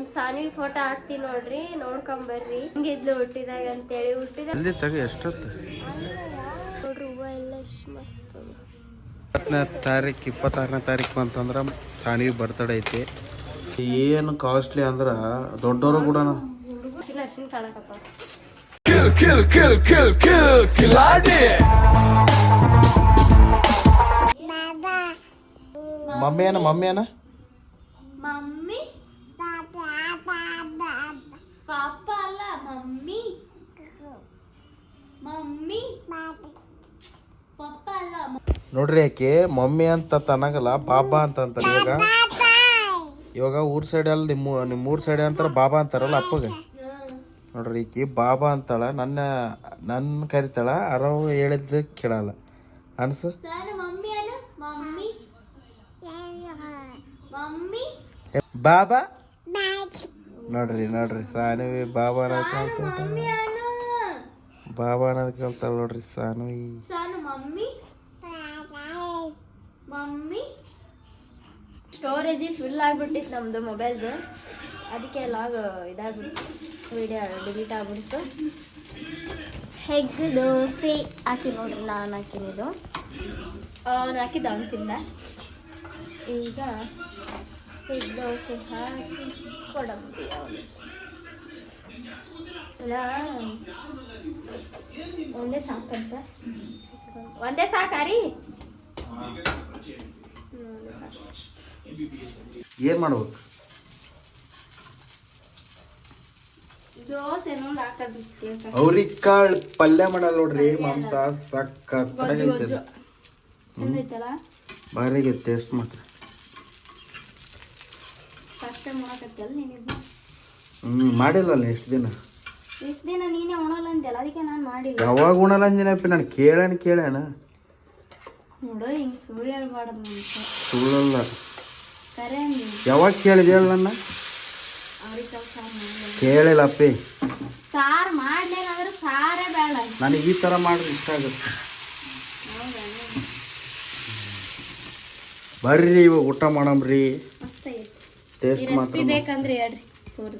ಒಂದ್ ಸಾನಿ ಫೋಟೋ ಹಾಕ್ತಿ ನೋಡ್ರಿ ನೋಡ್ಕೊಂಬರ್ರಿ ಹಿಂಗಿದ್ಲು ಹುಟ್ಟಿದಾಗ ಅಂತೇಳಿ ಹುಟ್ಟಿದ ಅಲ್ಲಿ ತಗ ಎಷ್ಟೊತ್ತು? ನೋಡ್ರಿ ಹೂವ ಎಲ್ಲ ಎಷ್ಟು ಮಸ್ತ್ ಅದ. ಇಪ್ಪತ್ತನೇ ತಾರೀಕು ಇಪ್ಪತ್ತಾರನೇ ತಾರೀಕು ಅಂತಂದ್ರೆ ಸಾಣಿ ಬರ್ತಡೇ ಐತಿ. ಏನು ಕಾಸ್ಟ್ಲಿ ಅಂದ್ರೆ ದೊಡ್ಡವರು ಕೂಡ ಮಮ್ಮಿಯನ ಅರ್ಶಿನ ಕಾಣಕತ್ತಾವ ಮಮ್ಮಿ ಏನ ಮಮ್ಮಿ ಏನ? Mummy mummy. ಮಮ್ಮಿ. ಪಪ್ಪ ಅಲ್ಲ ನೋಡ್ರಿ ಆಕೆ ಮಮ್ಮಿ ಅಂತ ತನಗಲ್ಲ ಬಾಬಾ ಅಂತ ಅಂತಾರೆ ಇವಾಗ. ಇವಾಗ ಊರ್ ಸೈಡ್ ಅಲ್ಲಿ ನಿಮ್ಮ ನಿಮ್ಮ ಊರ್ ಸೈಡ್ ಅಂತಾರ ಬಾಬಾ ಅಂತಾರಲ್ಲ ಅಪ್ಪಗೆ. ನೋಡ್ರಿ ಈಕಿ ಬಾಬಾ ಅಂತಾಳ ನನ್ನ ನನ್ನ ಕರಿತಾಳ ಅರವ್ ಹೇಳಿದ್ದು ಕೇಳಲ್ಲ. ಅನ್ಸು? ಬಾಬಾ? ನೋಡ್ರಿ ನೋಡ್ರಿ ಸಾನವಿ ಬಾಬಾ ಅನ್ನೋದ್ ಮಮ್ಮಿ ಅನು ಬಾಬಾ ಅನ್ನೋದ್ ಕಲ್ತಾಳ ನೋಡ್ರಿ Saanvi. Mummy. Mummy. Storage full ಆಗ್ಬಿಟ್ಟಿತ್ತು ನಮ್ಮದು ಮೊಬೈಲ್ದು ಅದಕ್ಕೆ ಲಾಗ್ ಇದಾಗ್ಬಿಟ್ಟು ವಿಡಿಯೋ ಡಿಲೀಟ್ ಆಗ್ಬಿಡ್ತು. ಹೆಗ್ ದೋಸೆ ಹಾಕಿ ನೋಡ್ರಿ ನಾನು ಹಾಕಿನಿದು ಅವ್ನು ಹಾಕಿದ್ದ ಅವ್ನು ತಿಂದ. ಈಗ ದೋಸೆ ಹಾಕಿ ಕೊಡಂಬಿ ಅವನು ಇಲ್ಲ ಒಂದೇ ಸಾಕಂತ ಒಂದೇ ಸಾಕಾರಿ ಏನ್ ಮಾಡ್ಬೇಕು ಅವ್ರಿಕಾಳ್ ಪಲ್ಯ ಮಾಡಲ್ಲ ನೋಡ್ರಿ ಮಮತಾ ಸಕ್ಕತ್ತಾಗೈತೆ ಬಾರಿಗೆ ಟೇಸ್ಟ್ ಮಾತ್ರ. ಫಸ್ಟ್ ಟೈಮ್ ಮಾಡಕತ್ತಲ್ಲ ನೀನಿದ್ದು ಹ್ಮ್ ಮಾಡಿಲ್ಲಲ್ಲ ಎಷ್ಟು ದಿನ? ಇಷ್ಟು ದಿನ ನೀನೇ ಉಣಲ್ಲ ಅಂದ್ಯಲ್ಲ? ಅದಕ್ಕೆ ನಾನು ಮಾಡಿಲ್ಲ. ಯಾವಾಗ ಉಣಲ್ಲ ಅಂದಿನಪ್ಪ ನಾನು ಕೇಳಣ ಕೇಳೇನ? ನೋಡು ಹಿಂಗೆ ಸುಳ್ಳು ಹೇಳ್ಬಾರ್ದು ಮನುಷ್ಯ. ಸುಳ್ಳಲ್ಲ. ಕರೆ ಅಂದಿ ಯಾವಾಗ ಕೇಳಿದೆ ಹೇಳ ನನ್ನ ಅವ್ರಿಗೆ ಕೆಲಸ ಕೇಳಿಲ್ಲಪ್ಪಿ ಸಾರು ಮಾಡ್ಲೇನಾದ್ರೆ ಸಾರೇ ಬೇಡ. ನನಗೆ ಈ ಥರ ಮಾಡಿದ್ರೆ ಇಷ್ಟ ಆಗುತ್ತೆ. ಹೌದಾ? ಬರ್ರಿ ಇವಾಗ ಊಟ ಮಾಡಮ್ರಿ. ಟೇಸ್ಟ್ ಮಾತ್ರ ರೆಸಿಪಿ ಬೇಕಂದ್ರೆ ಹೇಳ್ರಿ ತೋರಿ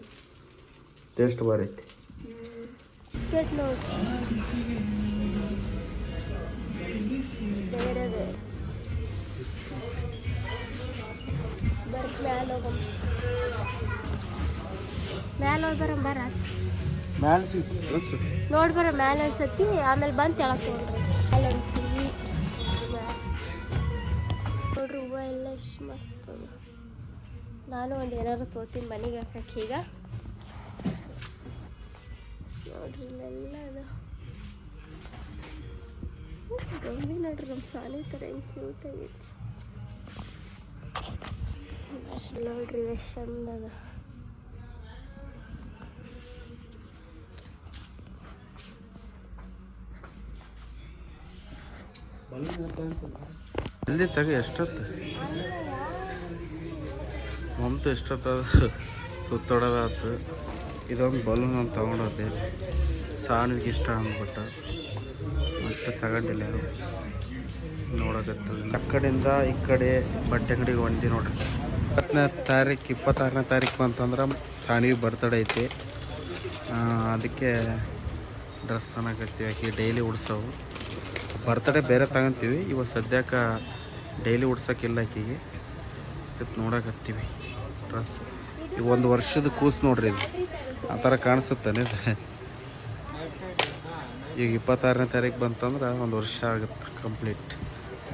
ಟೇಸ್ಟ್ ಬಿಸ್ಕೆಟ್ ನೋಡಿ ಬೇರೆ ಬೇರೆ ಬರ್ರಿ ಮ್ಯಾಲ ಹೋಗಮ್ ಮ್ಯಾಲ ಹೋಗಿ ಬರಂ ಬರ ಮ್ಯಾಲೆ ಸಿಗ್ತು ನೋಡಿ ಬರ ಮ್ಯಾಲ ಅನ್ಸತಿ ಆಮೇಲೆ ಬಂದು ತೆಳಕ್ ನೋಡ್ರಿ ಹೂವ ಎಲ್ಲ ಮಸ್ತ್ ನಾನು ಒಂದು ಏನಾರು ತೋತೀನಿ ಮನೆಗೆ ಹಾಕಕ್ಕೆ ಈಗ. ನೋಡ್ರಿ ಇಲ್ಲೆಲ್ಲ ಅದು. ಗೊಂಬೆ ನೋಡ್ರಿ ನಮ್ಮ ಸಾಲಿ ಥರ ಹೆಂಗೆ ಕ್ಯೂಟ್ ಆಗೈತಿ ನೋಡ್ರಿ ಎಷ್ಟು ಚಂದ ಅದ. ತಗ ಎಷ್ಟೊತ್ತು? ಮಮತು ಎಷ್ಟೊತ್ತದ? ಸುತ್ತೊಡೋದಾಯ್ತು ಇದೊಂದು ಬಲೂನ್ ಅಂತ ತೊಗೊಂಡೋದೆ. ಸಾನಿಗೆ ಇಷ್ಟ ಅಂದ್ಬಿಟ್ಟು. ಮತ್ತೆ ತಗೊಂಡಿಲ್ಲ ನೋಡಕತ್ತದ. ಆ ಕಡೆಯಿಂದ ಈ ಕಡೆ ಬಟ್ಟೆ ಅಂಗಡಿಗೆ ಒಂದಿ ನೋಡ್ರಿ. ಇಪ್ಪತ್ತನೇ ತಾರೀಕು ಇಪ್ಪತ್ತಾರನೇ ತಾರೀಕು ಅಂತಂದ್ರೆ ಸಾಣಿಗೆ ಬರ್ತಡೇ ಐತಿ. ಅದಕ್ಕೆ ಡ್ರೆಸ್ ತನಕತ್ತೀವಿ ಆಕೆ ಡೈಲಿ ಉಡ್ಸೋವು. ಬರ್ತಡೇ ಬೇರೆ ತಗೊಂತೀವಿ. ಇವಾಗ ಸದ್ಯಕ್ಕೆ ಡೈಲಿ ಉಡ್ಸೋಕ್ಕಿಲ್ಲ ಆಕೆಗೆ. ನೋಡಕತ್ತೀವಿ. ಡ್ರೆಸ್. ಈಗ ಒಂದು ವರ್ಷದ ಕೂಸು ನೋಡ್ರಿ ಇದು. ಆ ಥರ ಕಾಣಿಸುತ್ತಾನೆ ಇದು. ಈಗ ಇಪ್ಪತ್ತಾರನೇ ತಾರೀಕು ಬಂತಂದ್ರೆ ಒಂದು ವರ್ಷ ಆಗುತ್ತೆ ಕಂಪ್ಲೀಟ್.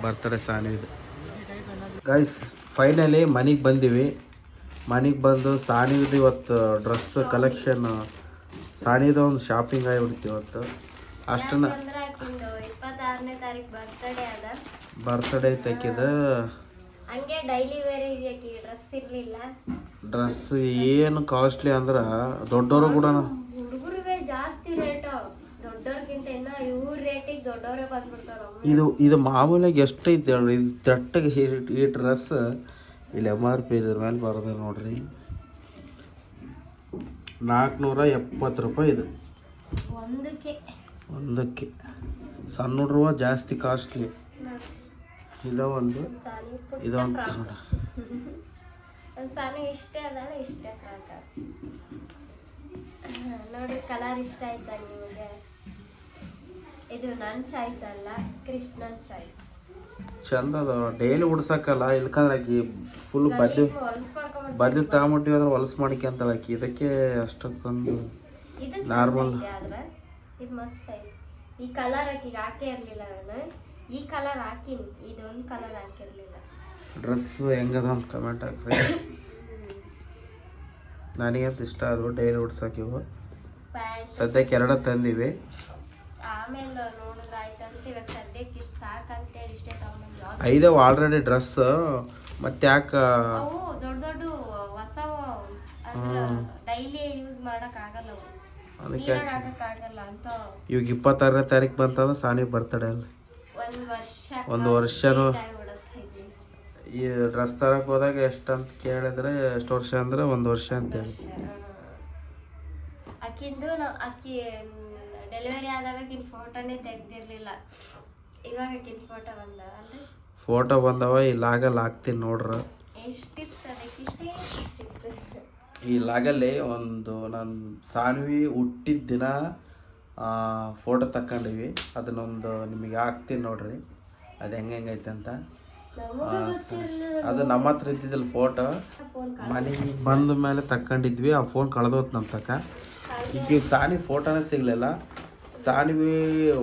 ಬರ್ತಡೇ ಸಾನಿದು ಗೈಸ್ ಫೈನಲಿ ಮನೆಗೆ ಬಂದೀವಿ. ಮನೆಗೆ ಬಂದು ಸಾನಿದು ಇವತ್ತು ಡ್ರೆಸ್ ಕಲೆಕ್ಷನ್ ಸಾನಿದು ಒಂದು ಶಾಪಿಂಗ್ ಆಗಿಬಿಡ್ತೀವಿ ಇವತ್ತು. ಅಷ್ಟನ್ನ ಬರ್ತ್ಡೇ ತೆಗೆದ ಹಂಗೆ ಡೈಲಿ ವೇರಿಗೆ ಡ್ರೆಸ್ ಇರಲಿಲ್ಲ. ಡ್ರೆಸ್ ಏನು ಕಾಸ್ಟ್ಲಿ ಅಂದ್ರೆ ದೊಡ್ಡವರು ಕೂಡ ಹುಡುಗರಿಗೆ ಜಾಸ್ತಿ ರೇಟ್ ದೊಡ್ಡವ್ರಿಗಿಂತ ಇನ್ನ ಇವ್ರ ರೇಟಿಗೆ ದೊಡ್ಡವರೇ ಬಂದ್ಬಿಡ್ತಾರ ಇದು ಇದು ಮಾಮೂಲಾಗಿ ಎಷ್ಟು ಐತೆ ಹೇಳ್ರಿ ಇದು ದಟ್ಟಗೆ ಈ- ಡ್ರೆಸ್ ಇಲ್ಲಿ ಎಂ ಆರ್ ಪಿ ಇದ್ರ ಮೇಲೆ ಬರೋದ ನೋಡ್ರಿ. ನಾಲ್ಕುನೂರ ಎಪ್ಪತ್ತು ರೂಪಾಯಿ ಇದು. ಒಂದಕ್ಕೆ. ಒಂದಕ್ಕೆ. ಸಣ್ಣ ಹುಡ್ರುವ ಜಾಸ್ತಿ ಕಾಸ್ಟ್ಲಿ ಇದ ಒಂದು ಇದು ಒಂದು ಸಾನು ಇಷ್ಟೇ ಸಾಕ. ನೋಡಿ ಕಲರ್ ಇಷ್ಟ ಆಯ್ತಾ ನಿಮಗೆ? ಇದು ನನ್ನ ಚಾಯ್ಸ್ ಅಲ್ಲ ಕೃಷ್ಣನ್ ಚಾಯ್ಸ್ ಚಂದ ಅದ ಡೈಲಿ ಉಡ್ಸಕ್ಕಲ್ಲ ಇಲ್ಕಂದ್ರೆ ಆಕಿ ಫುಲ್ ಬದ್ಲು ಬದ್ಲು ತಗೊಂಬಿಟ್ಟಿವಿ ಅಂದ್ರೆ ಹೊಲಸು ಮಾಡಿಕ್ಯಂತಾಳ ಆಕಿ. ಇದಕ್ಕೆ ಅಷ್ಟಕ್ಕೊಂದು. ನಾರ್ಮಲ್ ಇದು ಮಸ್ತ್ ಐತಿ ಈ ಕಲರ್ ಆಕಿಗೆ ಹಾಕೇ ಇರಲಿಲ್ಲ ನಾನು. ಈ ಕಲರ್ ಹಾಕಿನಿ ಇದೊಂದು ಕಲರ್ ಹಾಕಿರಲಿಲ್ಲ. ಡ್ರೆಸ್ ಹೆಂಗದ ಅಂತ ಕಮೆಂಟ್ ಹಾಕ್ರಿ. ಅಂತ ಇಷ್ಟ ಅದು ಡೈಲಿ ಪ್ಯಾಂಟ್ ಸದ್ಯಕ್ಕೆ ಎರಡ ತಂದಿವಿ. ಆಮೇಲೆ ನೋಡಿದ್ರೆ ಆಯ್ತಂತ ಇವಾಗ ಸದ್ಯಕ್ಕೆ ಇಷ್ಟು ಸಾಕಂತೇಳಿ ಇಷ್ಟೇ ತಗೊಂಡ್ಬಂದು ಐದವ ಆಲ್ರೆಡಿ ಡ್ರೆಸ್ ಮತ್ತೆ ಯಾಕ? ಅವು ದೊಡ್ಡ ದೊಡ್ಡ ಹೊಸವು ಡೈಲಿ ಯೂಸ್ ಮಾಡಕ್ ಆಗಲ್ಲ ಅವು. ಅದಕ್ಕೆ ಇವಾಗ ಇಪ್ಪತ್ತಾರನೇ ತಾರೀಕು ಬಂತಂದ್ರೆ ಸಾನಿ ಬರ್ತಡೆ ಅಲ್ಲ ಒಂದ್ ವರ್ಷ ಒಂದು ವರ್ಷನೂ ಈ ಡ್ರೆಸ್ ತರಕ್ ಹೋದಾಗ ಎಷ್ಟಂತ ಕೇಳಿದ್ರೆ ಎಷ್ಟು ವರ್ಷ ಅಂದ್ರೆ ಒಂದು ವರ್ಷ ಅಂತ ಹೇಳಿ. ಅಕ್ಕಿಂದು ನಾವು ಡೆಲಿವರಿ ಆದಾಗ ಆಕಿನ ಫೋಟೋನೇ ತೆಗ್ದಿರ್ಲಿಲ್ಲ. ಇವಾಗ ಆಕಿನ ಫೋಟೋ ಬಂದ ಅಲ್ರಿ ಫೋಟೋ ಬಂದವ ಈ ಲಾಗಲ್ ಹಾಕ್ತೀನಿ ನೋಡ್ರ. ಎಷ್ಟಿತ್ತು ಅದಕ್ಕೆ? ಇಷ್ಟೇ ಇಷ್ಟಿತ್ತು ಈ ಲಾಗಲ್ಲಿ ಒಂದು ನನ್ನ ಸಾನ್ವಿ ಹುಟ್ಟಿದ ದಿನ ಫೋಟೋ ತಕ್ಕೊಂಡಿವಿ. ಅದನ್ನೊಂದು ನಿಮಗೆ ಹಾಕ್ತೀನಿ ನೋಡ್ರಿ. ಅದು ಹೆಂಗೆ ಹೆಂಗೈತೆ ಅಂತ. ಅದು ನಮ್ಮ ಹತ್ರ ಇದ್ದಿದ್ದಿಲ್ಲ ಫೋಟೋ ಮನೆ ಮನೆಗೆ ಬಂದ ಮೇಲೆ ತಕ್ಕೊಂಡಿದ್ವಿ. ಆ ಫೋನ್ ಕಳೆದೋತ್ ನಮ್ಮ ತಕ್ಕ. ಈಗ ಸಾನಿ ಫೋಟೋನೇ ಸಿಗ್ಲಿಲ್ಲ. ಸಾನಿವಿ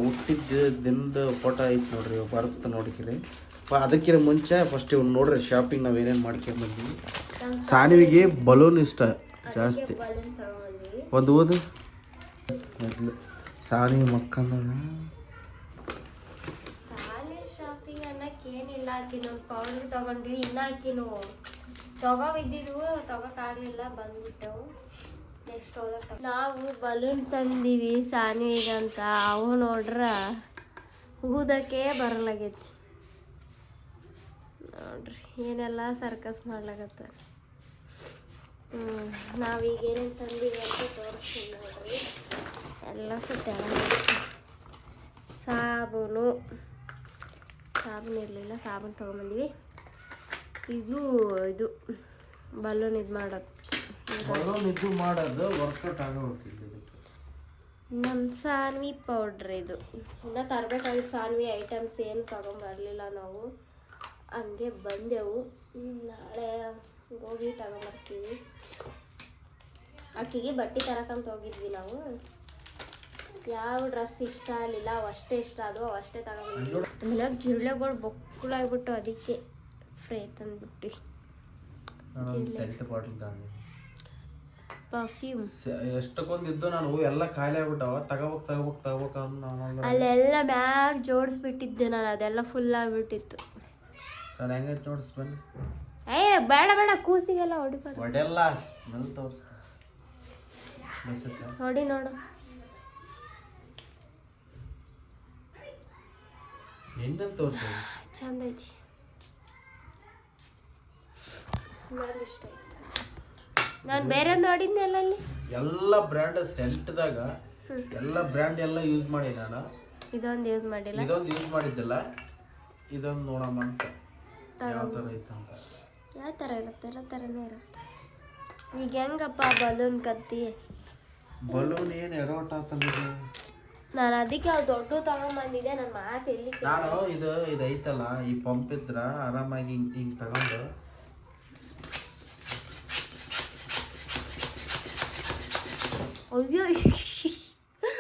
ಹುಟ್ಟಿದ್ದ ದಿನದ ಫೋಟೋ ಐತಿ ನೋಡ್ರಿ. ಬರ್ತ ಬರುತ್ತೆ ನೋಡ್ಕಿರಿ. ಅದಕ್ಕಿಂತ ಮುಂಚೆ ಫಸ್ಟ್ ಇವ್ನು ನೋಡ್ರಿ ಶಾಪಿಂಗ್ ನಾವು ಏನೇನು ಮಾಡ್ಕೊಂಡ್ಬಂದ್ವಿ ಸಾನಿವಿಗೆ ಬಲೂನ್ ಇಷ್ಟ ಜಾಸ್ತಿ. ತಗೊಂಡ್ವಿ. ಒಂದು ಓದು ಮೊದ್ಲು. ಸಾನಿ ಮಕ್ಕಳ ಶಾಲೆ ಶಾಪಿಂಗ್ ಅನ್ನಕ್ ಏನಿಲ್ಲ ಆಕಿ ಒಂದು ಪೌಡರ್ ತಗೊಂಡ್ವಿ, ಇನ್ನ ಆಕಿನು ತಗೋವಿದ್ದಿದ್ವು ತಗೋಕ್ಕಾಗ್ಲಿಲ್ಲ ಬಂದ್ಬಿಟ್ಟವು ನೆಕ್ಸ್ಟ್ ನಾವು ಬಲೂನ್ ತಂದೀವಿ ಸಾನ್ವಿಗಂತ ಅವು ನೋಡ್ರ ಊದಕ್ಕೆ ಬರಲಾಗೈತಿ. ನೋಡ್ರಿ, ಏನೆಲ್ಲ ಸರ್ಕಸ್ ಮಾಡ್ಲಾಗತ್ತ. ನಾವೀಗ ಏನೇನು ತಂದೀವಿ ಅಂತ ತೋರಿಸ್ತೀನಿ ನೋಡ್ರಿ. ಎಲ್ಲ ಸುತ್ತ ಸಾಬೂನು ಸಾಬೂನು ಇರಲಿಲ್ಲ ಸಾಬೂನು ತೊಗೊಂಬಂದ್ವಿ. ಇದು ಇದು ಬಲೂನ್ ಇದು ಮಾಡೋದು. ಇದು ಮಾಡೋದು ವರ್ಕೌಟ್ ನಮ್ಮ ಸಾನ್ವಿ ಪೌಡ್ರ್ ಇದು. ಇನ್ನೂ ತರಬೇಕಾಗಿತ್ತು ಸಾನ್ವಿ ಐಟಮ್ಸ್ ಏನು ಬರಲಿಲ್ಲ ನಾವು. ಹಂಗೆ ಬಂದೆವು. ನಾಳೆ ಹೋಗಿ ತಗೊಂಬರ್ತೀವಿ. ಆಕಿಗೆ ಬಟ್ಟೆ ತರಕಂತ ಹೋಗಿದ್ವಿ ನಾವು. ಯಾವ ಡ್ರೆಸ್ ಇಷ್ಟ ಆಗಲಿಲ್ಲ ಅವಷ್ಟೇ ಅಷ್ಟೇ ಇಷ್ಟ ಅದು ಅವಷ್ಟೇ ಅಷ್ಟೇ ಆಮೇಲೆ ಜಿರಳೆಗಳು ಬೊಕ್ಕುಳಾಗ್ಬಿಟ್ಟು ಅದಕ್ಕೆ ಫ್ರೇ ತಂದ್ಬಿಟ್ವಿ ಪರ್ಫ್ಯೂಮ್ ಎಷ್ಟಕ್ಕೊಂದು ಇದ್ದು ನಾನು ಎಲ್ಲ ಖಾಲಿ ಆಗ್ಬಿಟ್ಟವ. ತಗೋಬೇಕು ತಗೋಬೇಕು ತಗೋಬೇಕು ಅಂತ ನಾನು ಅಲ್ಲೆಲ್ಲ ಬ್ಯಾಗ್ ಜೋಡಿಸ್ಬಿಟ್ಟಿದ್ದೆ ನಾನು ಅದೆಲ್ಲ ಫುಲ್ ಆಗ್ಬಿಟ್ಟಿತ್ತು. ಸರ್ ಹೆಂಗೈತೆ ನೋಡ್ಸ್ ಬನ್ನಿ ಏ ಬೇಡ ಬೇಡ ಕೂಸಿಗೆಲ್ಲ ಹೊಡಿಬಾರ್ದು ಒಡೆಲ್ಲ ಸ್ಮೆಲ್ ತೋರ್ಸ ನೋಡಿ ನೋಡು. ತೋರ್ಸ ಚಂದ ಐತಿ ಸ್ಮೆಲ್ ಇಷ್ಟ ಐತಿ ನಾನು ಬೇರೆ ನೋಡಿದ್ನಲ್ಲ ಅಲ್ಲಿ ಎಲ್ಲ ಬ್ರ್ಯಾಂಡ್ ಸೆಂಟ್ದಾಗ ಎಲ್ಲ ಬ್ರ್ಯಾಂಡ್ ಎಲ್ಲ ಯೂಸ್ ಮಾಡಿ ನಾನು. ಇದೊಂದು ಯೂಸ್ ಮಾಡಿಲ್ಲ. ಇದೊಂದು ಯೂಸ್ ಮಾಡಿದ್ದಿಲ್ಲ. ಇದೊಂದು ನೋಡಮ್ಮ ಅಂತ. ಯಾವ ಥರ ಐತೆ ಅಂತ. ಯಾವ ಥರ ಇರುತ್ತೆ? ಎಲ್ಲ ಥರನೇ ಇರುತ್ತೆ. ಈಗ ಹೆಂಗಪ್ಪ ಬಲೂನ್ ಕತ್ತಿ? ಬಲೂನ್ ಏನು ಆತಂದ್ರೆ ನಾನು ಅದಕ್ಕೆ ಅವ್ರು ದೊಡ್ಡ ತಗೊಂಬಂದಿದ್ದೆ ನನ್ನ ಮಾತು ಎಲ್ಲಿ ನಾನು ಇದು ಇದು ಐತಲ್ಲ ಈ ಪಂಪ್ ಇದ್ರ ಆರಾಮಾಗಿ ಹಿಂಗೆ ಹಿಂಗೆ ತಗೊಂಡು. ಅಯ್ಯೋ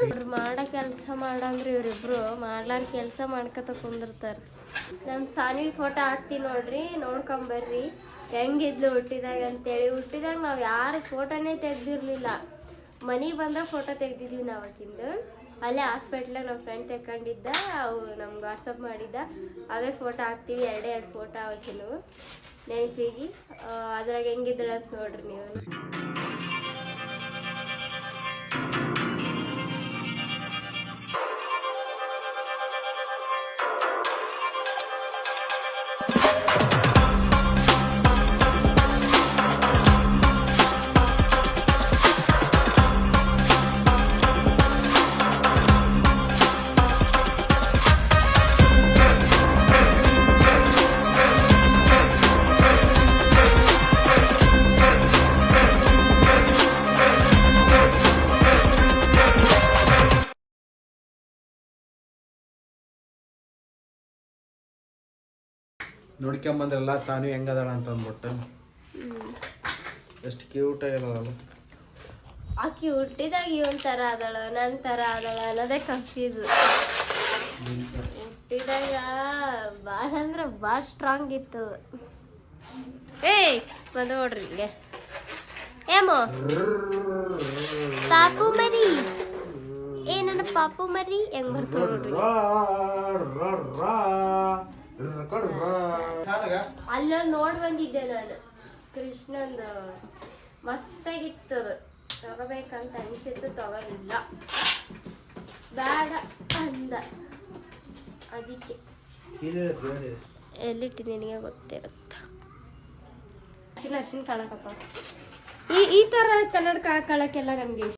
ಇವ್ರು ಮಾಡೋ ಕೆಲಸ ಮಾಡಂದ್ರೆ ಇವರಿಬ್ರು ಮಾಡ್ಲಾರ ಕೆಲಸ ಮಾಡ್ಕೊತ ಕುಂದಿರ್ತಾರೆ. ನಾನು ಸಾನ್ವಿ ಫೋಟೋ ಹಾಕ್ತೀನಿ ನೋಡ್ರಿ ನೋಡ್ಕೊಂಬರ್ರಿ ಹೆಂಗಿದ್ಲು ಹುಟ್ಟಿದಾಗ ಅಂತೇಳಿ. ಹುಟ್ಟಿದಾಗ ನಾವು ಯಾರು ಫೋಟೋನೇ ತೆಗ್ದಿರ್ಲಿಲ್ಲ. ಮನೆಗೆ ಬಂದಾಗ ಫೋಟೋ ತೆಗ್ದಿದ್ವಿ ನಾವು ಆಕಿಂದು ಅಲ್ಲೇ ಹಾಸ್ಪಿಟ್ಲಾಗ ನಮ್ಮ ಫ್ರೆಂಡ್ ತೆಕ್ಕೊಂಡಿದ್ದ ಅವ್ರು ನಮ್ಗೆ ವಾಟ್ಸಪ್ ಮಾಡಿದ್ದ. ಅವೇ ಫೋಟೋ ಹಾಕ್ತೀವಿ, ಎರಡೇ ಎರಡು ಫೋಟೋ ಅವಕ್ಕಿನು ನೆನಪಿಗೆ ಅದ್ರಾಗ ಹೆಂಗಿದ್ದಳ ಅಂತ ನೋಡ್ರಿ ನೀವು. ನೋಡ್ಕೊಂಬಂದ್ರಲ್ಲ ಸಾನು ಹೆಂಗದಾಳ ಅಂತ ಅಂದ್ಬಿಟ್ಟು ಎಷ್ಟು ಕ್ಯೂಟ್ ಆಗಿರಲ್ಲ ಆಕಿ ಹುಟ್ಟಿದಾಗ ಇವನ್ ತರ ಆದಳ ನನ್ ತರ ಆದಳ ಅನ್ನೋದೇ ಕನ್ಫ್ಯೂಸ್ ಹುಟ್ಟಿದಾಗ ಭಾಳ ಅಂದ್ರೆ ಭಾಳ ಸ್ಟ್ರಾಂಗ್ ಇತ್ತು. ಏಯ್ ಬಂದ ನೋಡ್ರಿ ಹಿಂಗೆ ಏಮೋ ಪಾಪು ಮರಿ. ಏ ನನ್ನ ಪಾಪು ಮರಿ ಹೆಂಗ್ ಬರ್ತಾವ ನೋಡ್ರಿ. ಅಲ್ಲೊಂದು ನೋಡ್ ಬಂದಿದ್ದೆ ನಾನು. ಕೃಷ್ಣಂದು ಮಸ್ತಾಗಿತ್ತು ಅದು. ತಗೋಬೇಕಂತ ಅನಿಸಿತ್ತು ತಗೋಲಿಲ್ಲ. ಬೇಡ ಅಂದ. ಅದಕ್ಕೆ. ಎಲ್ಲಿಟ್ಟು ನಿನಗೆ ಗೊತ್ತಿರುತ್ತ? ಅರ್ಶಿನ ಅರ್ಶಿನ ಕಾಣಕಪ್ಪ ಈ ಈ ಥರ ಕನ್ನಡಕ ನಮ್ಗೆ ನಮಗೆ